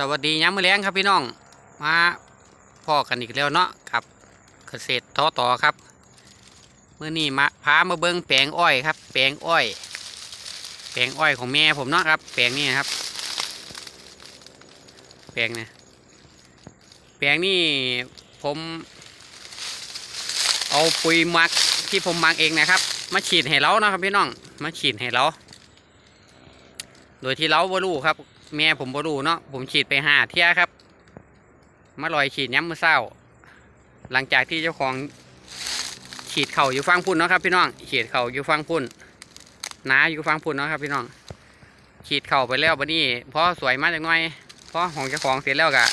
สวัสดีย้ำมือแรงครับพี่น้อง มาพ่อกันอีกแล้วเนาะกับ เกษตรท้อต่อครับเมื่อนี้มาพามาเบิ้งแปลงอ้อยครับ แปลงอ้อย แปลงอ้อยของแม่ผมเนาะครับ แปลงนี้นะครับ แปลงเนี่ยแปลงนี่ผมเอาปุ๋ยมักที่ผมมักเองนะครับ มาฉีดให้เรานะครับพี่น้อง มาฉีดให้เรา โดยที่เราบ่รู้ครับ แม่ผมบ่รู้เนาะผมฉีดไปห้าเที่ยครับมาลอยฉีดย้ำมือเศร้า หลังจากที่เจ้าของฉีดเข่าอยู่ฟังพุ่นเนาะครับพี่น้องฉีดเข่าอยู่ฟังพุ่นนาอยู่ฟังพุ่นเนาะครับพี่น้องฉีดเข่าไปแล้วบัดนี้พอสวยมากจังหน่อยพอของเจ้าของเสร็จแล้วก็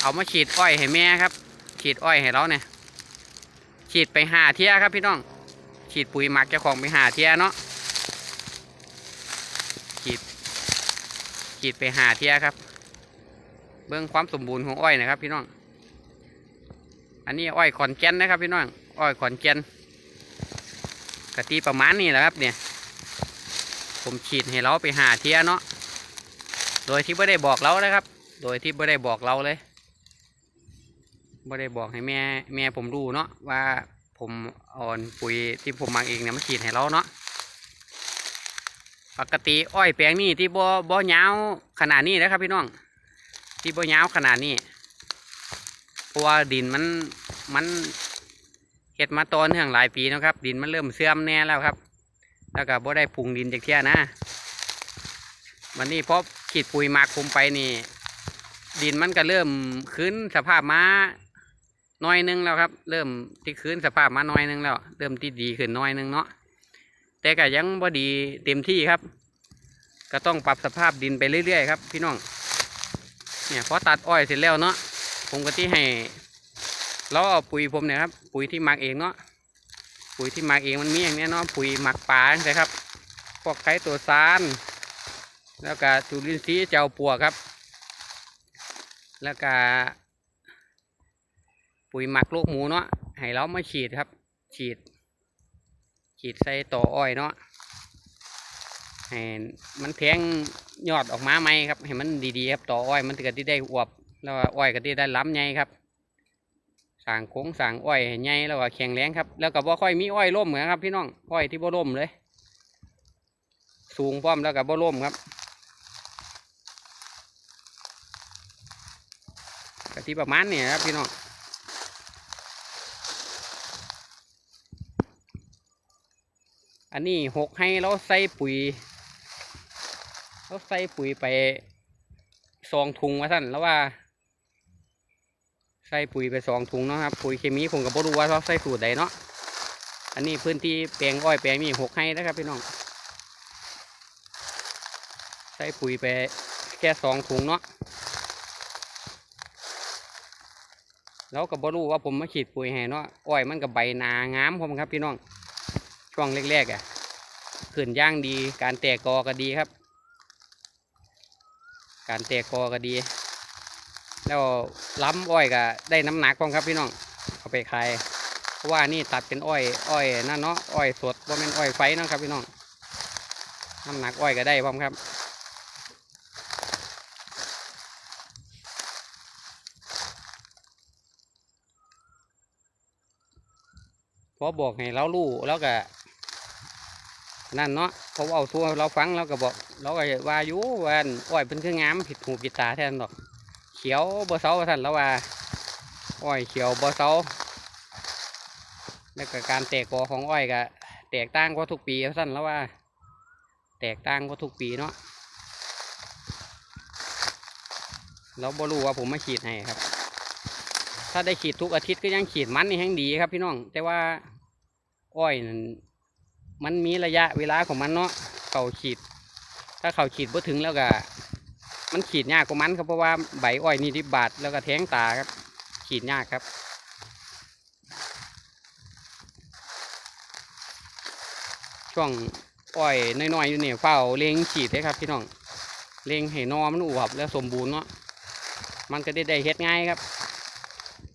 เอามาฉีดอ้อยให้แม่ครับ ฉีดอ้อยให้เราเนี่ยฉีดไปห้าเที่ยครับพี่น้องฉีดปุ๋ยหมักเจ้าของไปห้าเที่ยเนาะ ฉีด ฉีดไปหาเทียครับ เบื้องความสมบูรณ์ของอ้อยนะครับ พี่น้อง อันนี้อ้อยขอนแก่นนะครับ พี่น้อง อ้อยขอนแก่นกะตีประมาณนี้แหละครับ เนี่ย ผมฉีดให้เราไปหาเทียเนาะ โดยที่ไม่ได้บอกเรานะครับ โดยที่ไม่ได้บอกเราเลยไม่ได้บอกให้แม่แม่ผมรู้เนาะว่าผมอ่อนปุ๋ยที่ผมมาเองเนี่ยมาฉีดให้เราเนาะ ปกติอ้อยแปลงนี่ที่บ่บ่ยาวขนาดนี้นะครับพี่น้อง ที่บ่ยาวขนาดนี้เพราะว่าดินมันมันเห็ดมาตอนเนื่องหลายปีนะครับ ดินมันเริ่มเสื่อมแน่แล้วครับ แล้วก็บ่ได้ปรุงดินจากเที่ยนะวันนี้พอขีดปุ๋ยมักคุมไปนี่ ดินมันก็เริ่มคืนสภาพมาน้อยหนึงแล้วครับ เริ่มที่คืนสภาพมาน้อยหนึงแล้ว เริ่มที่ดีขึ้นน้อยหนึงเนาะ แต่ก็ยังบ่ดีเต็มที่ครับ ก็ต้องปรับสภาพดินไปเรื่อยๆครับ พี่น้อง เนี่ยพอตัดอ้อยเสร็จแล้วเนาะผมก็ที่ให้แล้วเอาปุ๋ยผมเนี่ยครับปุ๋ยที่หมักเองเนาะปุ๋ยที่หมักเองมันมีอย่างเนี้ยเนาะปุ๋ยหมักป่าใช่ครับพวกไข่ตัวซาน แล้วก็จุลินทรีย์เจ้าปัวครับ แล้วก็ปุ๋ยหมักลูกหมูเนาะให้เรามาฉีดครับ ฉีด ฉีดใส่ต่ออ้อยเนาะให้มันแทงยอดออกมาไหมครับให้มันดีๆครับต่ออ้อยมันก็ที่ได้อวบแล้วก็อ้อยก็ที่ได้ล้ำใหญ่ครับสางโค้งสางอ้อยใหญ่แล้วก็แข็งแรงครับ แล้วก็บ่ค่อยมีอ้อยล่มเหมือนครับพี่น้องอ้อยที่บ่ล่มเลย สูงพร้อมแล้วก็บ่ล่มครับกะที่ประมาณนี้ครับพี่น้อง อันนี้หกให้เราใส่ปุ๋ยเราใส่ปุ๋ยไปสองถุงว่าท่านแล้วว่า ใส่ปุ๋ยไปสองถุงเนาะครับปุ๋ยเคมีผมก็บ่รู้ว่าเราใส่สูตรใดเนาะอันนี้พื้นที่แปลงอ้อยแปลงนี้หกให้นะครับพี่น้อง ใส่ปุ๋ยไปแค่สองถุงเนาะแล้วก็บ่รู้ว่าผมมาฉีดปุ๋ยให้เนาะอ้อยมันกับใบนางามผมครับพี่น้อง ช่วงแรกๆอะขึ้นย่างดีการแตกกอก็ดีครับ การแตกกอก็ดี แล้วล้ำอ้อยก็ได้น้ำหนักพ้อมครับพี่น้องเอาไปขายเพราะว่านี่ตัดเป็นอ้อยอ้อยนั่นเนาะอ้อยสดว่าเป็นอ้อยไฟเนาะครับพี่น้องน้ำหนักอ้อยก็ได้พร้อมครับพอบอกให้เรารู้แล้วก็ นั่นเนาะเขาเอาทั่วเราฟังเราก็บอกเราก็ว่าอยู่วันอ้อยเป็นคืองามผิดหูผิดตาแทนดอก เขียวบ่เซาท่านแล้วว่าอ้อยเขียวบ่เซาแล้วก็การแตกกอของอ้อยก็แตกต่างกว่าทุกปีท่านแล้วว่า แตกต่างกว่าทุกปีเนาะเราบ่รู้ว่าผมมาฉีดให้ครับ ถ้าได้ฉีดทุกอาทิตย์ก็ยังฉีดมันนี่แห้งดีครับพี่น้องแต่ว่าอ้อยนั่น มันมีระยะเวลาของมันเนาะเข่าฉีด ถ้าเข่าฉีดบ่ถึงแล้วก็มันฉีดยากกว่ามันครับเพราะว่าใบอ้อยนี่ที่บาดแล้วก็แทงตาครับฉีดยากครับช่วงอ้อยน้อยๆอยู่เนี่ยเฝ้าเล็งฉีดเลยครับพี่น้องเล็งให้นอมันอวบแล้วสมบูรณ์เนาะมันก็ได้ได้เฮ็ดง่ายครับ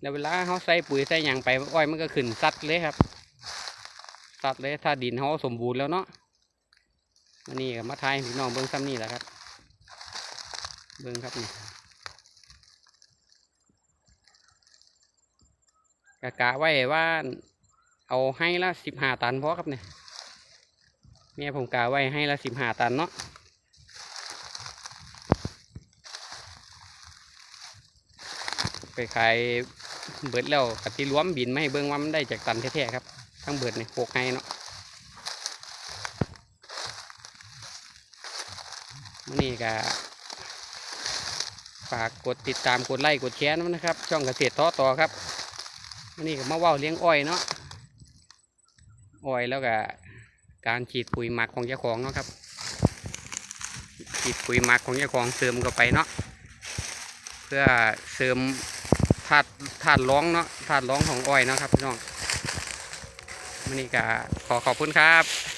แล้วเวลาเขาใส่ปุ๋ยใส่หยางไปอ้อยมันก็ขึ้นซัดเลยครับ คักเลยถ้าดินเขาสมบูรณ์แล้วเนาะอันนี้กับมะทายพี่น้องเบิ้งซ้ำนี่แหละครับ เบิ้งครับนี่กะกะไว้ว่าเอาให้ละสิบห้าตันเพราะครับเนี่ยเมียผมกะไว้ให้ละสิบห้าตันเนาะไปขายเบิดแล้วกะที่ล้วมบินไม่เบิ้งว่ามันได้จากตันแท้ๆครับ ทั้งเบิดเนี่ยหกให้เนาะมื้อนี่ก็ฝากกดติดตามกดไลค์กดแชร์นะครับ ช่องเกษตรท้อต่อครับมื้อนี่ก็มาว้าเลี้ยงอ้อยเนาะอ้อยแล้วก็การฉีดปุ๋ยหมักของเจ้าของเนาะครับฉีดปุ๋ยหมักของเจ้าของเสริมเข้าไปเนาะเพื่อเสริมธาตุธาตุร้องเนาะธาตุร้องของอ้อยเนาะครับพี่น้อง มื้อนี้ก็ขอขอบคุณครับ